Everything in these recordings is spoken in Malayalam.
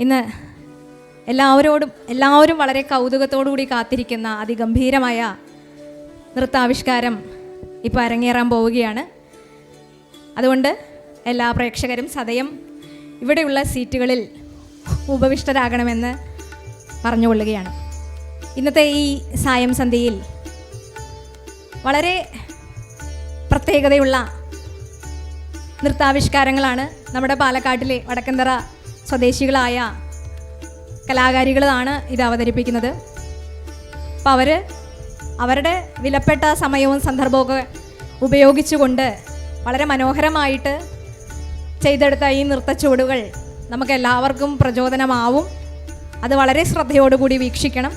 ഇന്ന് എല്ലാവരോടും എല്ലാവരും വളരെ കൗതുകത്തോടുകൂടി കാത്തിരിക്കുന്ന അതിഗംഭീരമായ നൃത്താവിഷ്കാരം ഇപ്പോൾ അരങ്ങേറാൻ പോവുകയാണ്. അതുകൊണ്ട് എല്ലാ പ്രേക്ഷകരും സദയം ഇവിടെയുള്ള സീറ്റുകളിൽ ഉപവിഷ്ടരാകണമെന്ന് പറഞ്ഞുകൊള്ളുകയാണ്. ഇന്നത്തെ ഈ സായം സന്ധ്യയിൽ വളരെ പ്രത്യേകതയുള്ള നൃത്താവിഷ്കാരങ്ങളാണ് നമ്മുടെ പാലക്കാട്ടിലെ വടക്കന്തറ സ്വദേശികളായ കലാകാരികളാണ് ഇത് അവതരിപ്പിക്കുന്നത്. അപ്പോൾ അവർ അവരുടെ വിലപ്പെട്ട സമയവും സന്ദർഭമൊക്കെ ഉപയോഗിച്ചുകൊണ്ട് വളരെ മനോഹരമായിട്ട് ചെയ്തെടുത്ത ഈ നൃത്തച്ചുവടുകൾ നമുക്ക് എല്ലാവർക്കും പ്രചോദനമാവും. അത് വളരെ ശ്രദ്ധയോടുകൂടി വീക്ഷിക്കണം.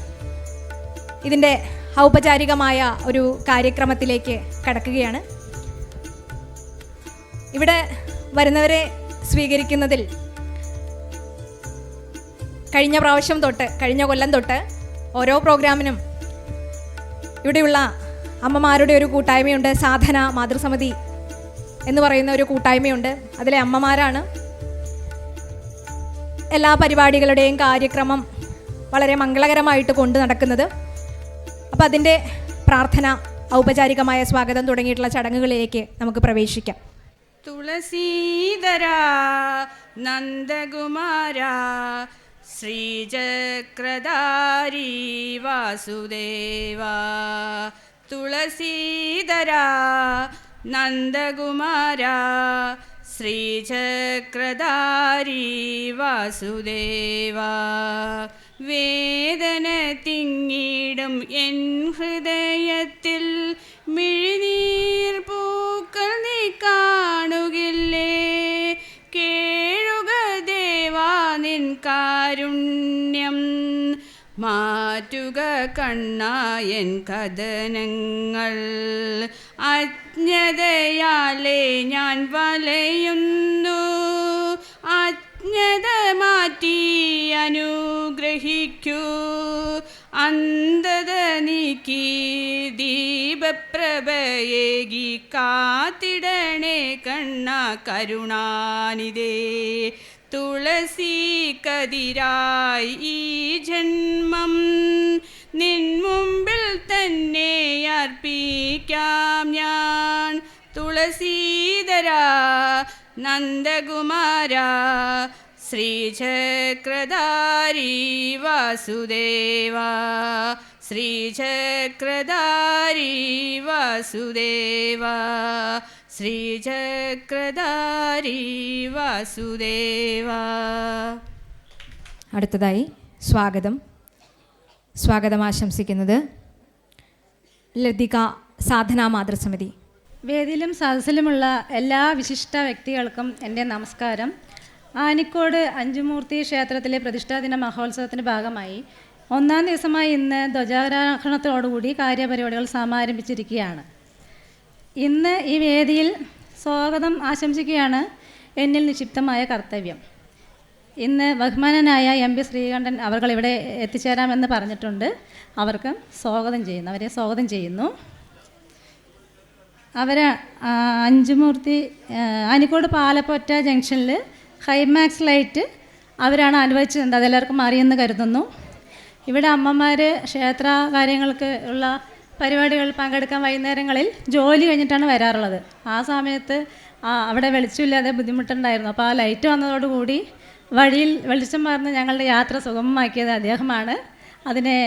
ഇതിന്റെ ഔപചാരികമായ ഒരു കാര്യക്രമത്തിലേക്ക് കടക്കുകയാണ്. ഇവിടെ വരുന്നവരെ സ്വീകരിക്കുന്നതിൽ കഴിഞ്ഞ പ്രാവശ്യം തൊട്ട് കഴിഞ്ഞ കൊല്ലം തൊട്ട് ഓരോ പ്രോഗ്രാമിനും ഇവിടെയുള്ള അമ്മമാരുടെ ഒരു കൂട്ടായ്മയുണ്ട്. സാധന മാതൃസമിതി എന്ന് പറയുന്ന ഒരു കൂട്ടായ്മയുണ്ട്. അതിലെ അമ്മമാരാണ്. എല്ലാ പരിപാടികളുടെയും കാര്യക്രമം വളരെ മംഗളകരമായിട്ട് കൊണ്ടു നടക്കുന്നത്. അപ്പോൾ അതിന്റെ പ്രാർത്ഥന ഔപചാരികമായ സ്വാഗതം തുടങ്ങിയിട്ടുള്ള ചടങ്ങുകളിലേക്ക് നമുക്ക് പ്രവേശിക്കാം. തുളസീധര നന്ദകുമാര ശ്രീചക്രധാരി വാസുദേവ തുളസീധരാ നന്ദകുമാര ശ്രീചക്രധാരി വാസുദേവ. വേദന തിങ്ങിടും എൻ ഹൃദയത്തിൽ മിഴിനീർ കാരുണ്യം മാറ്റുക കണ്ണായൻ കഥനങ്ങൾ. അജ്ഞതയാലേ ഞാൻ വലയുന്നു. അജ്ഞത മാറ്റി അനുഗ്രഹിക്കൂ. അന്ധത നീക്കി ദീപപ്രഭയേകി കാത്തിടണേ കണ്ണ കരുണാനിതേ തുളസി കതിരായി ഈ ജന്മം നിൻ മുമ്പിൽ തന്നെ അർപ്പിക്കാം ഞാൻ തുളസീധര നന്ദകുമാര ശ്രീചക്രധാരി വാസുദേവ ശ്രീചക്രധാരി വാസുദേവ ശ്രീചക്രധാരി വാസുദേവ. അടുത്തതായി സ്വാഗതം. സ്വാഗതം ആശംസിക്കുന്നത് ലതിക സാധന മാതൃസമിതി. വേദിയിലും സദസ്സിലുമുള്ള എല്ലാ വിശിഷ്ട വ്യക്തികൾക്കും എന്റെ നമസ്കാരം. ആനിക്കോട് അഞ്ചുമൂർത്തി ക്ഷേത്രത്തിലെ പ്രതിഷ്ഠാദിന മഹോത്സവത്തിന്റെ ഭാഗമായി ഒന്നാം ദിവസമായി ഇന്ന് ധ്വജാരോഹണത്തോടുകൂടി കാര്യപരിപാടികൾ സമാരംഭിച്ചിരിക്കുകയാണ്. ഇന്ന് ഈ വേദിയിൽ സ്വാഗതം ആശംസിക്കുകയാണ് എന്നിൽ നിക്ഷിപ്തമായ കർത്തവ്യം. ഇന്ന് ബഹുമാനനായ എം പി ശ്രീകണ്ഠൻ അവർ ഇവിടെ എത്തിച്ചേരാമെന്ന് പറഞ്ഞിട്ടുണ്ട്. അവർക്ക് സ്വാഗതം ചെയ്യുന്നു. അവരെ സ്വാഗതം ചെയ്യുന്നു. അവരെ അഞ്ചുമൂർത്തി ആനിക്കോട് പാലപ്പൊറ്റ ജംഗ്ഷനിൽ ഹൈമാക്സ് ലൈറ്റ് അവരാണ് അനുവദിച്ചിട്ടുണ്ട് അതെല്ലാവർക്കും അറിയെന്ന് കരുതുന്നു. ഇവിടെ അമ്മമാർ ക്ഷേത്ര കാര്യങ്ങൾക്ക് ഉള്ള പരിപാടികളിൽ പങ്കെടുക്കാൻ വൈകുന്നേരങ്ങളിൽ ജോലി കഴിഞ്ഞിട്ടാണ് വരാറുള്ളത്. ആ സമയത്ത് ആ, അവിടെ വെളിച്ചമില്ലാതെ ബുദ്ധിമുട്ടുണ്ടായിരുന്നു. അപ്പോൾ ആ ലൈറ്റ് വന്നതോടുകൂടി വഴിയിൽ വെളിച്ചം മാറുന്ന ഞങ്ങളുടെ യാത്ര സുഗമമാക്കിയത് അദ്ദേഹമാണ്. അതിനെ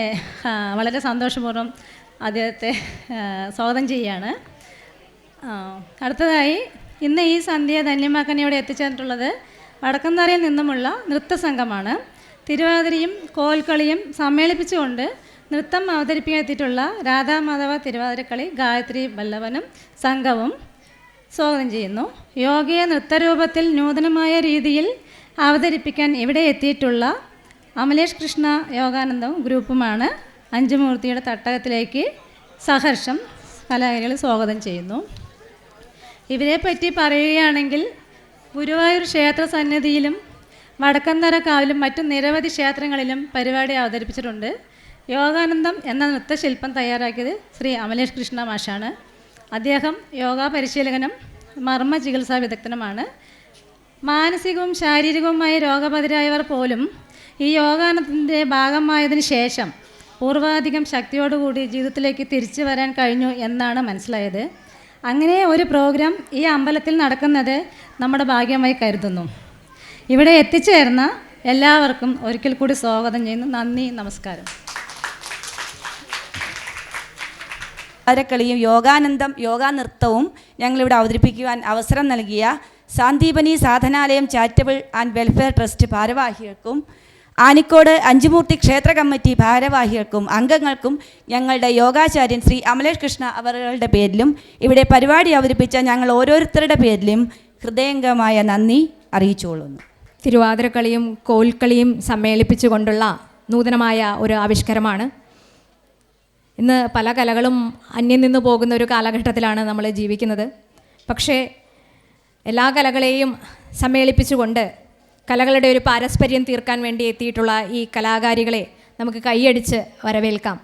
വളരെ സന്തോഷപൂർവം അദ്ദേഹത്തെ സ്വാഗതം ചെയ്യുകയാണ്. അടുത്തതായി ഇന്ന് ഈ സന്ധ്യ ധന്യമാക്കാൻ ഇവിടെ എത്തിച്ചേർന്നിട്ടുള്ളത് വടക്കന്തറയിൽ നിന്നുമുള്ള നൃത്തസംഘമാണ്. തിരുവാതിരയും കോൽക്കളിയും സമ്മേളിപ്പിച്ചുകൊണ്ട് നൃത്തം അവതരിപ്പിക്കാത്തിട്ടുള്ള രാധാ രാധാമാധവ തിരുവാതിരക്കളി ഗായത്രി വല്ലവനും സംഘവും സ്വാഗതം ചെയ്യുന്നു. യോഗയെ നൃത്തരൂപത്തിൽ നൂതനമായ രീതിയിൽ അവതരിപ്പിക്കാൻ ഇവിടെ എത്തിയിട്ടുള്ള അമലേഷ് കൃഷ്ണ യോഗാനന്ദവും ഗ്രൂപ്പുമാണ്. അഞ്ചുമൂർത്തിയുടെ തട്ടകത്തിലേക്ക് സഹർഷം കലാകാരികൾ സ്വാഗതം ചെയ്യുന്നു. ഇവരെ പറ്റി പറയുകയാണെങ്കിൽ ഗുരുവായൂർ ക്ഷേത്ര സന്നിധിയിലും വടക്കന്തര കാവിലും മറ്റു നിരവധി ക്ഷേത്രങ്ങളിലും പരിപാടി അവതരിപ്പിച്ചിട്ടുണ്ട്. യോഗാനന്ദം എന്ന നൃത്തശില്പം തയ്യാറാക്കിയത് ശ്രീ അമലേഷ് കൃഷ്ണ മാഷാണ്. അദ്ദേഹം യോഗ പരിശീലകനും മർമ്മ ചികിത്സാ വിദഗ്ധനുമാണ്. മാനസികവും ശാരീരികവുമായ രോഗബതിരായവർ പോലും ഈ യോഗാനത്തിന്റെ ഭാഗമായതിനു ശേഷം പൂർവാധികം ശക്തിയോടുകൂടി ജീവിതത്തിലേക്ക് തിരിച്ചു വരാൻ കഴിഞ്ഞു എന്നാണ് മനസ്സിലായത്. അങ്ങനെ ഒരു പ്രോഗ്രാം ഈ അമ്പലത്തിൽ നടക്കുന്നത് നമ്മുടെ ഭാഗ്യമായി കരുതുന്നു. ഇവിടെ എത്തിച്ചേർന്ന എല്ലാവർക്കും ഒരിക്കൽ കൂടി സ്വാഗതം ചെയ്യുന്നു. നന്ദി നമസ്കാരം. കളിയും യോഗാനന്ദം യോഗാ നൃത്തവും ഞങ്ങളിവിടെ അവതരിപ്പിക്കുവാൻ അവസരം നൽകിയ Sandeepani Sadhanalayam charitable and welfare trust ഭാരവാഹികൾക്കും Anikode Anchumoorthy ക്ഷേത്ര കമ്മിറ്റി ഭാരവാഹികൾക്കും അംഗങ്ങൾക്കും ഞങ്ങളുടെ യോഗാചാര്യൻ ശ്രീ അമലേഷ് കൃഷ്ണ അവരുടെ പേരിലും ഇവിടെ പരിപാടി അവതരിപ്പിച്ച ഞങ്ങൾ ഓരോരുത്തരുടെ പേരിലും ഹൃദയംഗമായ നന്ദി അറിയിച്ചുകൊള്ളുന്നു. തിരുവാതിരക്കളിയും കോൽക്കളിയും സമ്മേളിപ്പിച്ചുകൊണ്ടുള്ള നൂതനമായ ഒരു ആവിഷ്കാരമാണ് ഇന്ന് പല കലകളും അന്യം നിന്ന് പോകുന്ന ഒരു കാലഘട്ടത്തിലാണ് നമ്മൾ ജീവിക്കുന്നത്. പക്ഷേ എല്ലാ കലകളെയും സമ്മേളിപ്പിച്ചുകൊണ്ട് കലകളുടെ ഒരു പാരസ്പര്യം തീർക്കാൻ വേണ്ടി എത്തിയിട്ടുള്ള ഈ കലാകാരികളെ നമുക്ക് കൈയടിച്ച് വരവേൽക്കാം.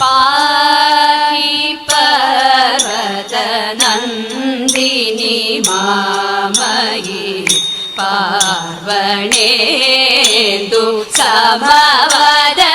पाहि पर्वतनन्दिनि मामयि पार्वणेन्दु समवदने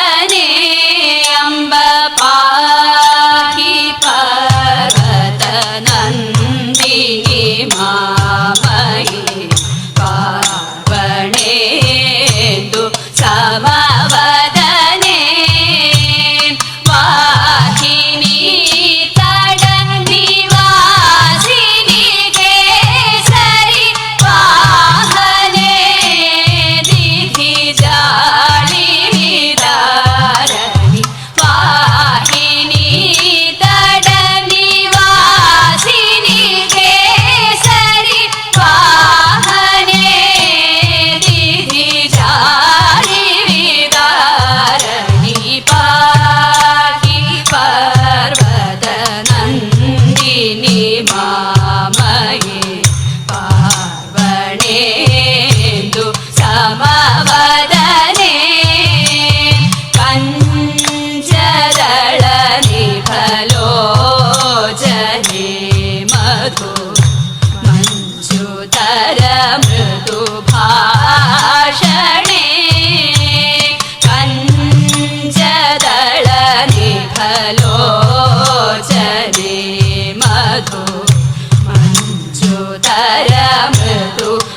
lamento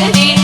ready.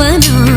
never know.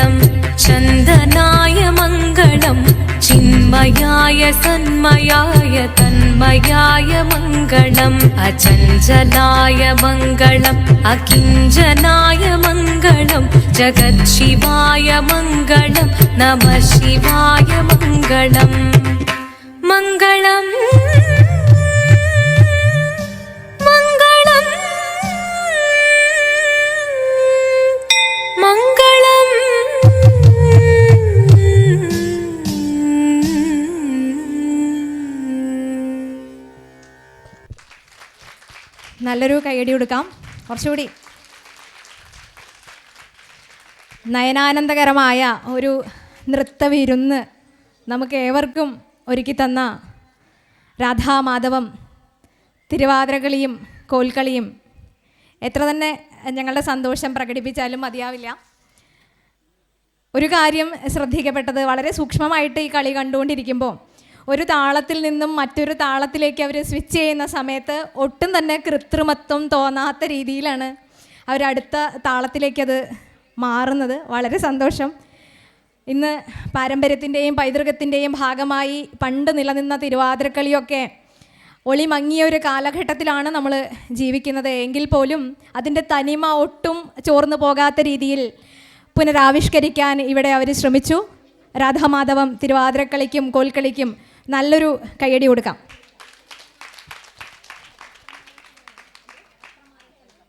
மங்களம் சந்தனாய மங்களம் சின்மயாய சன்மயாய தன்மயாய மங்களம் அச்சஞ்சலாய மங்களம் அகிஞ்சனாய மங்களம் ஜகத்சிவாய மங்களம் நம சிவாய மங்களம். மங்களம். നല്ലൊരു കൈയടി കൊടുക്കാം. കുറച്ചുകൂടി നയനാനന്ദകരമായ ഒരു നൃത്തവിരുന്ന് നമുക്ക് ഏവർക്കും ഒരുക്കി തന്ന രാധാമാധവം തിരുവാതിരകളിയും കോൽക്കളിയും. എത്ര തന്നെ ഞങ്ങളുടെ സന്തോഷം പ്രകടിപ്പിച്ചാലും മതിയാവില്ല. ഒരു കാര്യം ശ്രദ്ധിക്കപ്പെട്ടത് വളരെ സൂക്ഷ്മമായിട്ട് ഈ കളി കണ്ടുകൊണ്ടിരിക്കുമ്പോൾ ഒരു താളത്തിൽ നിന്നും മറ്റൊരു താളത്തിലേക്ക് അവർ സ്വിച്ച് ചെയ്യുന്ന സമയത്ത് ഒട്ടും തന്നെ കൃത്രിമത്വം തോന്നാത്ത രീതിയിലാണ് അവരടുത്ത താളത്തിലേക്കത് മാറുന്നത്. വളരെ സന്തോഷം. ഇന്ന് പാരമ്പര്യത്തിന്റെയും പൈതൃകത്തിന്റെയും ഭാഗമായി പണ്ട് നിലനിന്ന തിരുവാതിരക്കളിയൊക്കെ ഒളിമങ്ങിയ ഒരു കാലഘട്ടത്തിലാണ് നമ്മൾ ജീവിക്കുന്നത്. എങ്കിൽ പോലും അതിന്റെ തനിമ ഒട്ടും ചോർന്നു പോകാത്ത രീതിയിൽ പുനരാവിഷ്കരിക്കാൻ ഇവിടെ അവർ ശ്രമിച്ചു. രാധാമാധവം തിരുവാതിരക്കളിക്കും കോൽക്കളിക്കും നല്ലൊരു കയ്യടി കൊടുക്കാം.